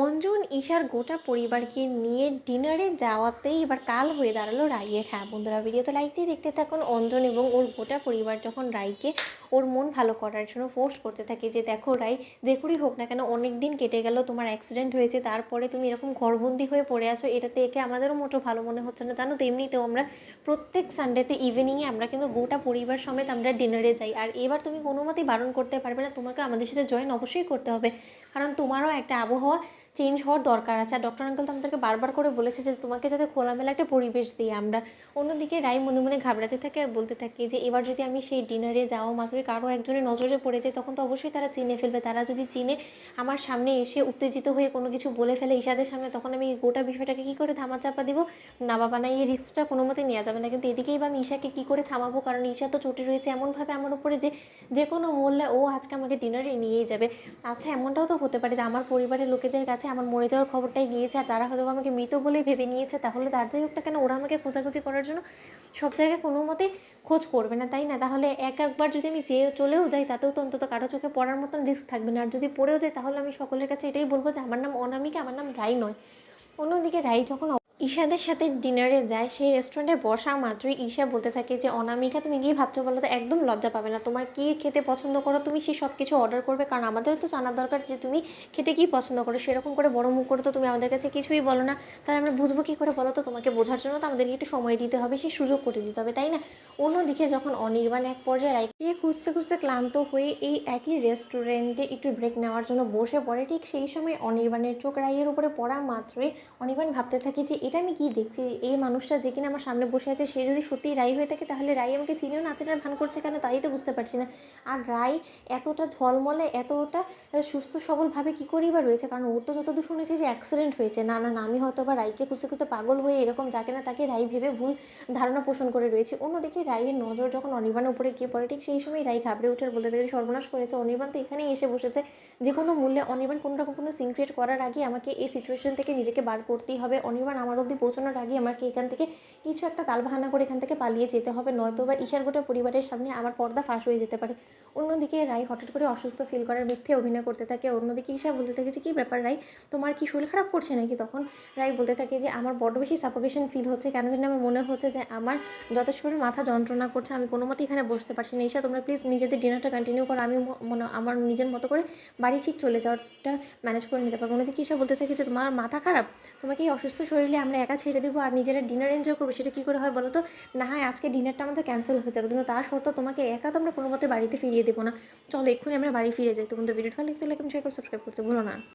অঞ্জন, ঈশার গোটা পরিবারকে নিয়ে ডিনারে যাওয়াতেই এবার কাল হয়ে দাঁড়াল রাইয়ের। হ্যাঁ বন্ধুরা ভিডিও তো লাইক দিয়ে দেখতে থাকুন অঞ্জন এবং ওর গোটা পরিবার যখন রাইকে ওর মন ভালো করার জন্য ফোর্স করতে থাকে যে, দেখো রাই, যে করেই হোক না কেন অনেক দিন কেটে গেল, তোমার অ্যাক্সিডেন্ট হয়েছে, তারপরে তুমি এরকম ঘরবন্দি হয়ে পড়ে আছো, এটাতে একে আমাদেরও মোটো ভালো মনে হচ্ছে না। জানো তো, এমনিতেও আমরা প্রত্যেক সানডেতে ইভিনিংয়ে আমরা কিন্তু গোটা পরিবার সমেত আমরা ডিনারে যাই। আর এবার তুমি কোনো মতেই বারণ করতে পারবে না, তোমাকে আমাদের সাথে জয়েন অবশ্যই করতে হবে। কারণ তোমারও একটা আবহাওয়া চেঞ্জ হওয়ার দরকার আছে। আর ডক্টর আঙ্কেল তো আমাদেরকে বারবার করে বলেছে যে, তোমাকে যাতে খোলামেলা একটা পরিবেশ দিই আমরা। অন্যদিকে রাই মনে মনে ঘাবড়াতে থাকে আর বলতে থাকে যে, এবার যদি আমি সেই ডিনারে যাওয়া মাত্রই কারও একজনের নজরে পড়ে যায়, তখন তো অবশ্যই তারা চিনে ফেলবে। তারা যদি চিনে আমার সামনে এসে উত্তেজিত হয়ে কোনো কিছু বলে ফেলে ঈশাদের সামনে, তখন আমি গোটা বিষয়টাকে কী করে ধামাচাপা দিব? না বাবা, না, এই রিস্কটা কোনো মতে নেওয়া যাবে না। কিন্তু এদিকেই বা আমি ঈশাকে কী করে থামাবো? কারণ ঈশা তো চটে রয়েছে এমনভাবে আমার উপরে যে যে কোনো মূল্যে ও আজকে আমাকে ডিনারে নিয়েই যাবে। আচ্ছা এমনটাও তো হতে পারে যে, আমার পরিবারের লোকেদের কাছে আমার মরে যাওয়ার খবরটাই গিয়েছে, আর তারা হয়তো আমাকে মৃত বলেই ভেবে নিয়েছে, তাহলে তার যাই হোক না কেন ওরা আমাকে খোঁজাখুঁজি করার জন্য সব জায়গায় কোনো মতে খোঁজ করবে না, তাই না? তাহলে এক একবার যদি আমি যেয়ে চলেও যাই, তাতেও তো অন্তত কারও চোখে পড়ার মতন রিস্ক থাকবে না, আর যদি পড়েও যাই, তাহলে আমি সকলের কাছে এটাই বলব যে, আমার নাম অনামিকা, আমার নাম রাই নয়। অন্যদিকে রাই যখন ঈশাদের সাথে ডিনারে যায়, সেই রেস্টুরেন্টে বসা মাত্রই ঈশা বলতে থাকে যে, অনামিকা, তুমি গিয়ে ভাবছ বলো তো, একদম লজ্জা পাবে না। তোমার কী খেতে পছন্দ করো? তুমি সেই সব কিছু অর্ডার করবে। কারণ আমাদের তো জানার দরকার যে, তুমি খেতে কী পছন্দ করো? সেরকম করে বড় মুখ করে তো তুমি আমাদের কাছে কিছুই বলো না। তাহলে আমরা বুঝব কী করে বলো তো? তোমাকে বোঝার জন্য তো আমাদেরকে একটু সময় দিতে হবে। সেই সুযোগ করে দিতে হবে, তাই না? অন্যদিকে যখন অনির্বাণ এক পর্যায়ে রায় রাইকে খুঁজতে খুঁজতে ক্লান্ত হয়ে এই একই রেস্টুরেন্টে একটু ব্রেক নেওয়ার জন্য বসে পড়ে। ঠিক সেই সময় অনির্বাণের চোখ রাইয়ের উপরে পড়া মাত্রই অনির্বাণ ভাবতে থাকে যে এটা আমি কি দেখছি এই মানুষটা যে কিনা আমার সামনে বসে আছে, সে যদি সত্যিই রাই হয়ে থাকে, তাহলে রাই আমাকে চিনেও নাচেটার ভান করছে কেন তাই তো বুঝতে পারছি না। আর রাই এতটা ঝলমলে, এতটা সুস্থ সবলভাবে কী করেই বা রয়েছে? কারণ ওর তো যতদূর শুনেছি যে অ্যাক্সিডেন্ট হয়েছে। না না না, আমি হয়তো বা রাইকে খুঁজতে খুঁজতে পাগল হয়ে এরকম যাকে না তাকে রাই ভেবে ভুল ধারণা পোষণ করে রয়েছে। অন্যদিকে রাইয়ের নজর যখন অনির্বাণের উপরে গিয়ে পড়ে, ঠিক সেই সময় রাই ঘাবড়ে উঠে আর বলতে থাকে সর্বনাশ করেছে, অনির্বাণ তো এখানেই এসে বসেছে। যে কোনো মূল্যে অনির্বাণ কোনো রকম কোনো সিন ক্রিয়েট করার আগে আমাকে এই সিচুয়েশন থেকে নিজেকে বার করতেই হবে। অনির্বাণ আমার অবধি পৌঁছানোর আগে আমাকে এখান থেকে কিছু একটা তালবাহানা করে এখান থেকে পালিয়ে যেতে হবে। নয়তো বা ঈশার গোটা পরিবারের সামনে আমার পর্দা ফাঁস হয়ে যেতে পারে। অন্যদিকে রাই হঠাৎ করে অসুস্থ ফিল করার মিথ্যে অভিনয় করতে থাকে। অন্যদিকে ঈশা বলতে থাকে যে, কী ব্যাপার রাই তোমার কি শরীর খারাপ করছে নাকি? তখন রাই বলতে থাকে যে, আমার বড্ড বেশি সাফোকেশন ফিল হচ্ছে। কেন জানি আমার মনে হচ্ছে যে, আমার যথেষ্ট পরিমাণে মাথা যন্ত্রণা করছে। আমি কোনো মতে এখানে বসতে পারছি না। ঈশা, তোমরা প্লিজ নিজেদের ডিনারটা কন্টিনিউ করো। আমি মনে, আমার নিজের মতো করে বাড়ি ঠিক চলে যাওয়াটা ম্যানেজ করে নিতে পারব। অন্যদিকে ঈশা বলতে থাকে যে, তোমার মাথা খারাপ? তোমাকে এই অসুস্থ শরীরে আমরা একা ছেড়ে দেবো আর নিজেরা ডিনার এনজয় করব, সেটা কী করে হয় বলো তো? না হয় আজকে ডিনারটা আমাদের ক্যান্সেল হয়ে যাবে, কিন্তু তা সত্ত্বেও তোমাকে একা তো আমরা কোনো মতে বাড়িতে ফিরিয়ে দেবো না। চলো এক্ষুনি আমরা বাড়ি ফিরে যাই, তোমাদের ভিডিওটা ভালো লাগতে লাইক শেয়ার করে সাবস্ক্রাইব করতে ভুলো না।